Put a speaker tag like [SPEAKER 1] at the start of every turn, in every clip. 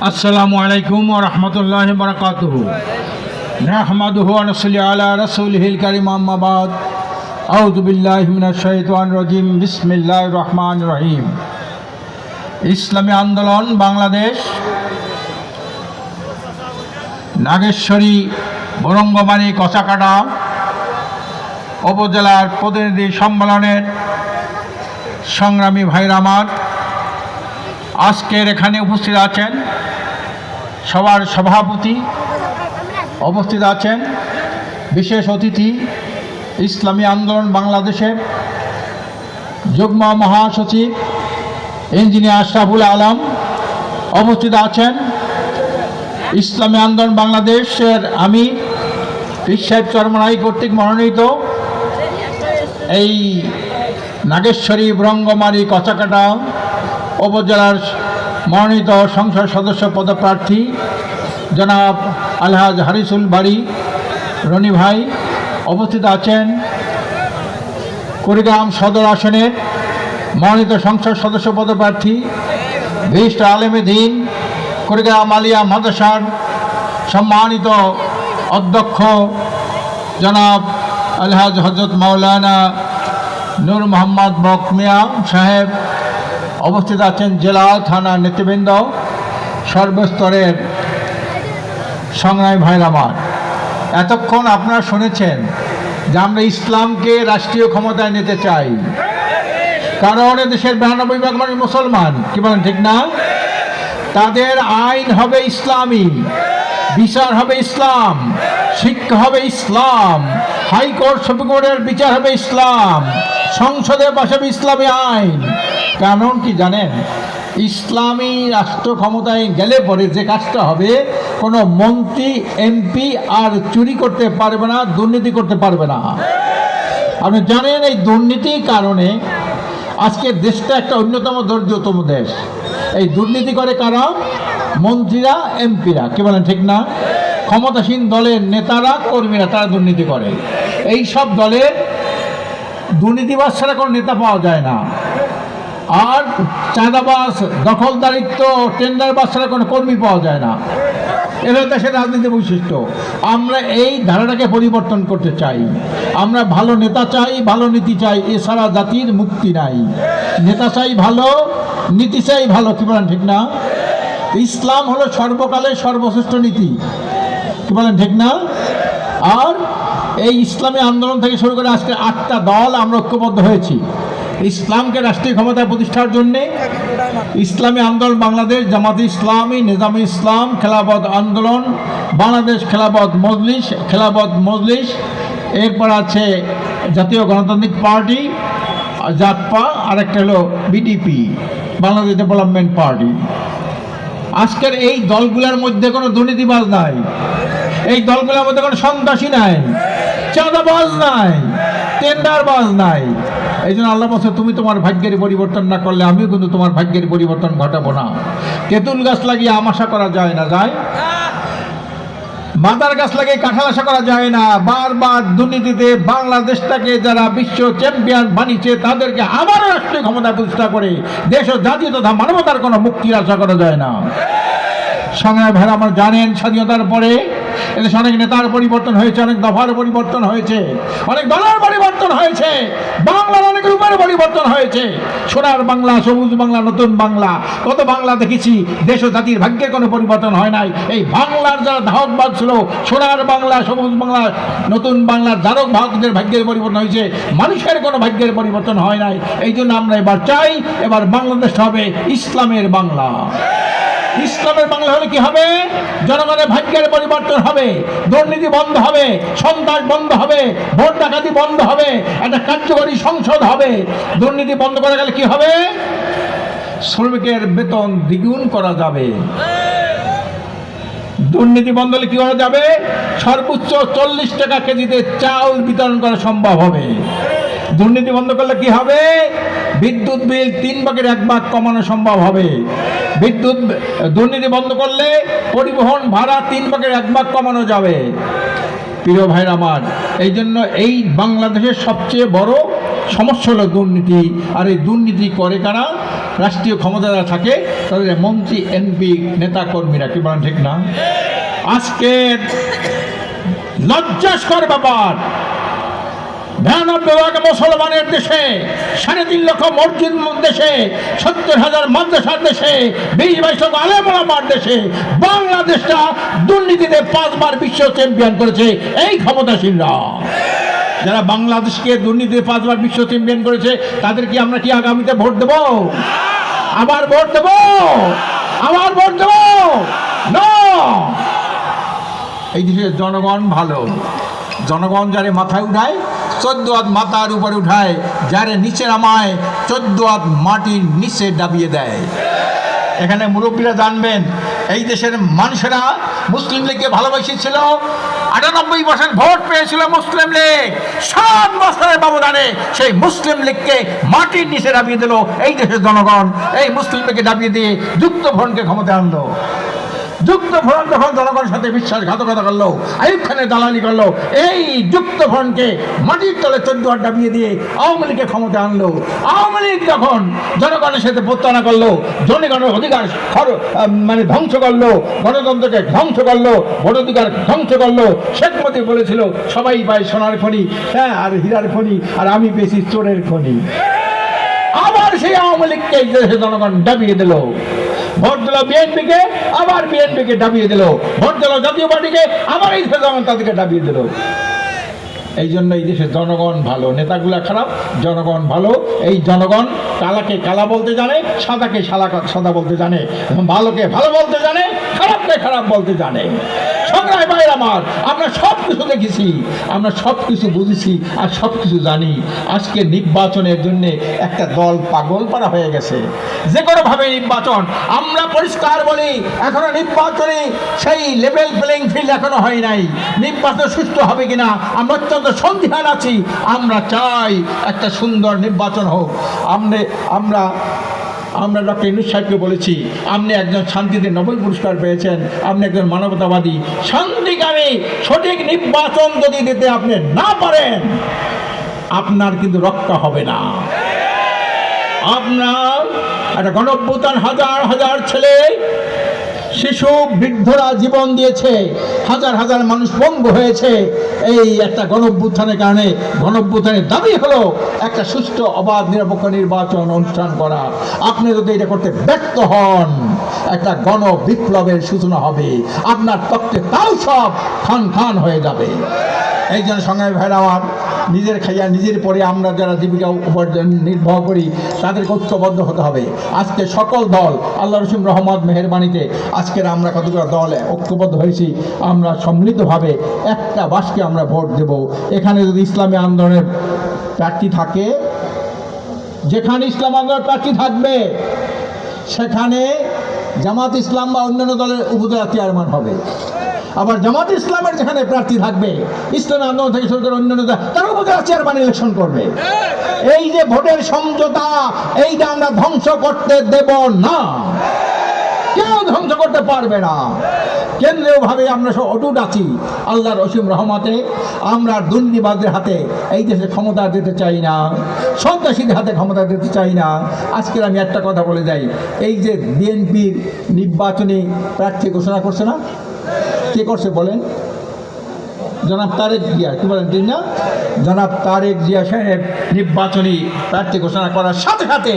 [SPEAKER 1] আসসালামু আলাইকুম রাহমাতুল্লাহি ওয়া বারাকাতুহু। নাহমাদুহু রহিম। ইসলামী আন্দোলন বাংলাদেশ, নাগেশ্বরী বরঙ্গমানি কচাকাটা উপজেলার প্রতিনিধি সম্মেলনের সংগ্রামী ভাইরা আমার। আজকের এখানে উপস্থিত আছেন সবার সভাপতি, উপস্থিত আছেন বিশেষ অতিথি, ইসলামী আন্দোলন বাংলাদেশের যুগ্ম মহাসচিব, ইঞ্জিনিয়ার আশরাফুল আলম উপস্থিত আছেন। ইসলামী আন্দোলন বাংলাদেশের আমি ঈশ্বর চরমরাই কর্তৃক মনোনীত এই নাগেশ্বরী ব্রঙ্গমারি কচাকাটা উপজেলার মনোনীত সংসদ সদস্য পদপ্রার্থী জনাব আলহাজ হারিসুল বাড়ি, রনি ভাই উপস্থিত আছেন। কুড়িগ্রাম সদর আসনের মনোনীত সংসদ সদস্য পদপ্রার্থী বিশিষ্ট আলেমে দিন, কুড়িগ্রাম আলিয়া মাদ্রাসার সম্মানিত অধ্যক্ষ জনাব আলহাজ হজরত মাওলানা নূর মোহাম্মদ বকমিয়া সাহেব অবস্থিত আছেন জেলা থানা নেতৃবৃন্দ, সর্বস্তরের সংগ্রামী ভাইর আমার। এতক্ষণ আপনারা শুনেছেন যে আমরা ইসলামকে রাষ্ট্রীয় ক্ষমতায় নিতে চাই। কারণ দেশের বিরানব্বই ভাগ মানুষ মুসলমান। কি বলেন, ঠিক না? তাদের আইন হবে ইসলামী, বিচার হবে ইসলাম, শিক্ষা হবে ইসলাম। হাইকোর্ট সুপ্রিম কোর্টের বিচার হবে ইসলাম। সংসদে বসাবে ইসলামী আইন। কারণ কি জানেন? ইসলামী রাষ্ট্র ক্ষমতায় গেলে পরে যে কাজটা হবে, কোনো মন্ত্রী, এমপি আর চুরি করতে পারবে না, দুর্নীতি করতে পারবে না। আপনি জানেন এই দুর্নীতির কারণে আজকে দেশটা একটা অন্যতম দরিদ্রতম দেশ। এই দুর্নীতি করে কারা? মন্ত্রীরা, এমপিরা। কি বলেন, ঠিক না? ক্ষমতাসীন দলের নেতারা, কর্মীরা তারা দুর্নীতি করে। এই সব দলের দুর্নীতিবাজ ছাড়া কোনো নেতা পাওয়া যায় না। আর চাঁদাবাস দখলদারিত্ব টেন্ডারবাস ছাড়া কোনো কর্মী পাওয়া যায় না। এটা দেশের রাজনীতি বৈশিষ্ট্য। আমরা এই ধারাটাকে পরিবর্তন করতে চাই। আমরা ভালো নেতা চাই, ভালো নীতি চাই, এছাড়া জাতির মুক্তি নাই। নেতা চাই ভালো, নীতি চাই ভালো, কি বলেন ঠিক না? ইসলাম হলো সর্বকালের সর্বশ্রেষ্ঠ নীতি। কি বলেন, ঠিক না? আর এই ইসলামী আন্দোলন থেকে শুরু করে আজকে আটটা দল আমরা ঐক্যবদ্ধ হয়েছি। ইসলামকে রাষ্ট্রীয় ক্ষমতায় প্রতিষ্ঠার জন্যে ইসলামী আন্দোলন, বাংলাদেশ, জামাত ইসলামী, নিজামী ইসলাম খেলাবদ আন্দোলন, বাংলাদেশ খেলাবদ মজলিস খেলাবদ মজলিস, এরপর আছে জাতীয় গণতান্ত্রিক পার্টি, জাতপা, আরেকটা হলো বিডিপি, বাংলাদেশ ডেভেলপমেন্ট পার্টি। আজকের এই দলগুলার মধ্যে কোনো দুর্নীতিবাজ নাই। এই দলগুলোর মধ্যে কোনো সন্ত্রাসী নাই। চাঁদাবাজ নাই। টেন্ডারবাজ নাই। এই জন্য আল্লাহ বলছে, তুমি তোমার ভাগ্যের পরিবর্তন না করলে আমিও কিন্তু তোমার ভাগ্যের পরিবর্তন ঘটাবো না। তেঁতুল গাছ লাগিয়ে আমাশা করা যায় না, যায়? মাদার গাছ লাগে কাঁঠাল আশা করা যায় না। বারবার দুর্নীতিতে বাংলাদেশটাকে যারা বিশ্ব চ্যাম্পিয়ন বানিয়েছে, তাদেরকে আবার রাষ্ট্রীয় ক্ষমতা প্রতিষ্ঠা করে দেশ ও জাতি তথা মানবতার কোনো মুক্তির আশা করা যায় না। সঙ্গে ভাইরা আমার জানেন স্বাধীনতার পরে এদেশে অনেক নেতার পরিবর্তন হয়েছে, অনেক দফার পরিবর্তন হয়েছে, অনেক দলের পরিবর্তন হয়েছে, বাংলার অনেক রূপের পরিবর্তন হয়েছে। সোনার বাংলা, সবুজ বাংলা, নতুন বাংলা, কত বাংলা দেখেছি, দেশ ও জাতির ভাগ্যের কোনো পরিবর্তন হয় নাই। এই বাংলার যারা ধারকবাদ ছিল, সোনার বাংলা, সবুজ বাংলা, নতুন বাংলার ধারক ভাগদের ভাগ্যের পরিবর্তন হয়েছে, মানুষের কোনো ভাগ্যের পরিবর্তন হয় নাই। এই জন্য আমরা এবার চাই, এবার বাংলাদেশ হবে ইসলামের বাংলা। ইসলামের বাংলা হলে কি হবে? জনগণের ভাগ্যের পরিবর্তন হবে, দুর্নীতি বন্ধ হবে, সন্ত্রাস বন্ধ হবে, ভোট ডাকাতি বন্ধ হবে, একটা কার্যকরী সংসদ হবে। দুর্নীতি বন্ধ করা গেলে কি হবে? শ্রমিকের বেতন দ্বিগুণ করা যাবে। দুর্নীতি বন্ধ হলে কি করা যাবে? সর্বোচ্চ চল্লিশ টাকা কেজিতে চাউল বিতরণ করা সম্ভব হবে। দুর্নীতি বন্ধ করলে কি হবে? বিদ্যুৎ বিল তিন ভাগের এক ভাগ কমানো সম্ভব হবে। বিদ্যুৎ দুর্নীতি বন্ধ করলে পরিবহন ভাড়া তিন ভাগের এক ভাগ কমানো যাবে। প্রিয় ভাইর আমার, এই জন্য এই বাংলাদেশের সবচেয়ে বড় সমস্যা হলো দুর্নীতি। আর এই দুর্নীতি করে কারা? রাষ্ট্রীয় ক্ষমতা যারা থাকে, তাদের মন্ত্রী, এমপি নেতা কর্মীরা কি বলেন ঠিক না? আজকে লজ্জাস্কর ব্যাপার। ভয়ানব্বই ভাগ মুসলমানের দেশে, সাড়ে তিন লক্ষ মসজিদ দেশে, সত্তর হাজার মাদ্রাসার দেশে, বিশ বাইশ লক্ষ আলেমার দেশে, বাংলাদেশটা দুর্নীতিতে পাঁচবার বিশ্ব চ্যাম্পিয়ন করেছে। এই ক্ষমতাসীনরা। যারা বাংলাদেশকে দুর্নীতিতে পাঁচবার বিশ্ব চ্যাম্পিয়ন করেছে তাদের কি আমরা কি আগামীতে ভোট দেব? আবার ভোট দেব? আবার ভোট দেব? না! এই দেশের জনগণ ভালো। জনগণ যারে মাথায় উঠায় চোদ্দ হাত মাথার উপরে উঠায়, যারে নিচে নামায় চোদ্দ হাত মাটির নিচে ডাবিয়ে দেয়। এখানে মুরব্বীরা জানবেন, এই দেশের মানুষেরা মুসলিম লীগকে ভালোবেসেছিল, আটানব্বই বছর ভোট পেয়েছিল মুসলিম লীগ। সাত বছরের ব্যবধানে সেই মুসলিম লীগকে মাটির নিচে ডাবিয়ে দিল এই দেশের জনগণ। এই মুসলিম লীগকে ডাবিয়ে দিয়ে যুক্ত ভ্রমণকে ক্ষমতা আনলো। যুক্ত ভ্রমণ যখন জনগণের সাথে বিশ্বাসঘাতকতা করল আইব খানের দালালি করল, এই যুক্ত ভ্রমণকে মাটির তলে চোদ্দ আড্ডা বিয়ে দিয়ে আওয়ামী লীগকে ক্ষমতা আনলো। আওয়ামী লীগ যখন জনগণের সাথে প্রত্যানা করল, জনগণের অধিকার মানে ধ্বংস করল, গণতন্ত্রকে ধ্বংস করল ভোটাধিকার ধ্বংস করল, শেখ বলেছিল, সবাই পায় সোনার খনি হ্যাঁ আর হীরার খনি, আর আমি পেয়েছি চোরের খনি। আবার সেই আওয়ামী লীগকে জনগণ ডাবিয়ে দিল। ভোট দিল বিএনপিকে, আবার বিএনপিকে ডাবিয়ে দিল। ভোট দিল জাতীয় পার্টিকে, আবার এই জনগণ তাদেরকে ডাবিয়ে দিল। এই জন্য এই দেশের জনগণ ভালো, নেতাগুলা খারাপ, জনগণ ভালো। এই জনগণ কালাকে কালা বলতে জানে, সাদাকে সাদা সাদা বলতে জানে ভালোকে ভালো বলতে জানে, খারাপকে খারাপ বলতে জানে। সংগ্রাম ভাইয়ের আমার, আমরা সব কিছু দেখেছি, আমরা সব কিছু বুঝেছি আর সব কিছু জানি। আজকে নির্বাচনের জন্য একটা দল পাগল পারা হয়ে গেছে। যে কোনোভাবে নির্বাচন, আমরা পরিষ্কার বলি, এখনও নির্বাচনে সেই লেভেল প্লেইং ফিল্ড এখনও হয় নাই। নির্বাচন সুস্থ হবে কিনা, আমরা অত্যন্ত সন্ধিহান আছি। আমরা চাই একটা সুন্দর নির্বাচন হোক। আমনে, আমরা আমরা ডক্টর ইনুস সাহেবকে বলেছি, আপনি একজন শান্তিতে নোবেল পুরস্কার পেয়েছেন, আপনি একজন মানবতাবাদী। শান্তিকামী, সঠিক নির্বাচন যদি দিতে আপনি না পারেন, আপনার কিন্তু রক্ষা হবে না। আপনার একটা গণভূতান হাজার হাজার ছেলে শিশু বৃদ্ধরা জীবন দিয়েছে, হাজার হাজার মানুষ বঙ্গ হয়েছে। এই একটা গণভ্যুত্থানের কারণে গণভ্যুত্থানের দাবি হলো একটা সুষ্ঠু, অবাধ, নিরপেক্ষ নির্বাচন অনুষ্ঠান করা। আপনি যদি এটা করতে ব্যর্থ হন, একটা গণ বিপ্লবের সূচনা হবে। আপনার পক্ষে তাও সব খান খান হয়ে যাবে। জন্য সংগ্রামী ভাইরা আমার নিজের খাইয়া নিজের পরে আমরা যারা জীবিকা উপার্জন নির্বাহ করি, তাদেরকে ঐক্যবদ্ধ হতে হবে। আজকে সকল দল আল্লাহ রসিম রহমদ মেহরবানিতে আজকের আমরা কতগুলো দল ঐক্যবদ্ধ হয়েছি, আমরা সম্মিলিতভাবে একটা বাসকে আমরা ভোট দেব। এখানে যদি ইসলামী আন্দোলনের প্রার্থী থাকে, যেখানে ইসলাম আন্দোলনের প্রার্থী থাকবে, সেখানে জামাত ইসলাম বা অন্যান্য দলের উপজেলা চেয়ারম্যান হবে। আবার জামাত ইসলামের যেখানে প্রার্থী থাকবে ইসলামী আন্দোলন থেকে শুরু করে অন্য দল, তারা চেয়ারম্যান ইলেকশন করবে। এই যে ভোটের সমঝোতা এইটা আমরা ধ্বংস করতে দেব না। কেউ ধ্বংস করতে পারবে না। কেন্দ্রীয় ভাবে আমরা সব অটুট আছি আল্লাহর অসীম রহমতে। আমরা দুর্নীতিবাদের হাতে এই দেশে ক্ষমতা দিতে চাই না সন্ত্রাসীদের হাতে ক্ষমতা দিতে চাই না। আজকের আমি একটা কথা বলে যাই এই যে বিএনপির নির্বাচনী প্রার্থী ঘোষণা করছে না? কে করছে বলেন? জনাব তারেক জিয়া, কি বলেন ঠিক না? জনাব তারেক জিয়া সাহেব নির্বাচনী প্রার্থী ঘোষণা করার সাথে সাথে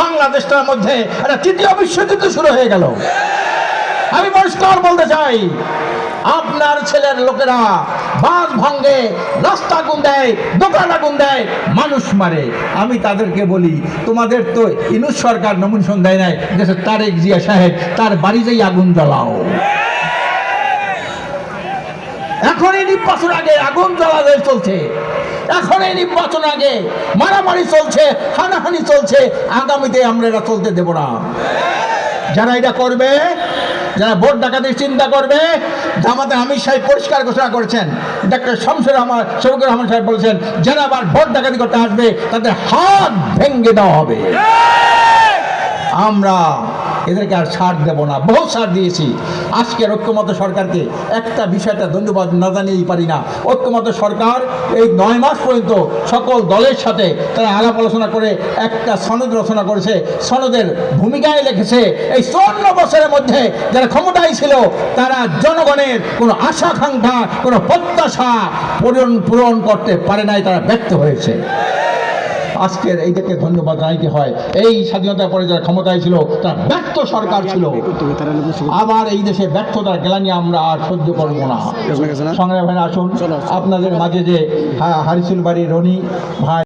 [SPEAKER 1] বাংলাদেশটার মধ্যে একটা তৃতীয় বিশ্বযুদ্ধ শুরু হয়ে গেল। আমি পরিষ্কার বলতে চাই, আপনার ছেলের লোকেরা বাঁধ ভাঙ্গে রাস্তা আগুন দেয় দোকান আগুন দেয়, মানুষ মারে। আমি তাদেরকে বলি, তোমাদের তো ইনুস সরকার নমিনেশন দেয় নাই দেশের তারেক জিয়া সাহেব তার বাড়িতেই আগুন জ্বালাও। এখন এই নির্বাচন আগে আগুন জ্বালালে চলছে। এখন এই নির্বাচন আগে মারামারি চলছে, হানাহানি চলছে। আগামীতে আমরা এটা চলতে দেব না। যারা এটা করবে, যারা ভোট ডাকাতির চিন্তা করবে, জামাতে আমির সাহেব পরিষ্কার ঘোষণা করেছেন। ডাক্তার শামসুর রহমান, শফিকুর রহমান সাহেব বলেছেন, যারা আবার ভোট ডাকাতি করতে আসবে, তাদের হাত ভেঙ্গে দেওয়া হবে। আমরা এদেরকে আর ছাড় দেব না। বহু ছাড় দিয়েছি। আজকে ঐক্যমত সরকারকে একটা বিষয়টা ধন্যবাদ না জানিয়েই পারি না। ঐক্যমত সরকার এই নয় মাস পর্যন্ত সকল দলের সাথে তারা আলাপ আলোচনা করে, একটা সনদ রচনা করেছে। সনদের ভূমিকায় লিখেছে, এই চুয়ান্ন বছরের মধ্যে যারা ক্ষমতায় ছিল, তারা জনগণের কোনো আশাকাঙ্ক্ষা কোনো প্রত্যাশা পূরণ পূরণ করতে পারে নাই, তারা ব্যর্থ হয়েছে। আজকের এই দেখে ধন্যবাদ জানাইতে হয়। এই স্বাধীনতার পরে যারা ক্ষমতায় ছিল তারা ব্যর্থ সরকার ছিল। আবার এই দেশে ব্যর্থতার গেলানি আমরা আর সহ্য করব না। সংগ্রাম ভাই আসুন আপনাদের মাঝে যে হারিসুল বাড়ি রনি ভাই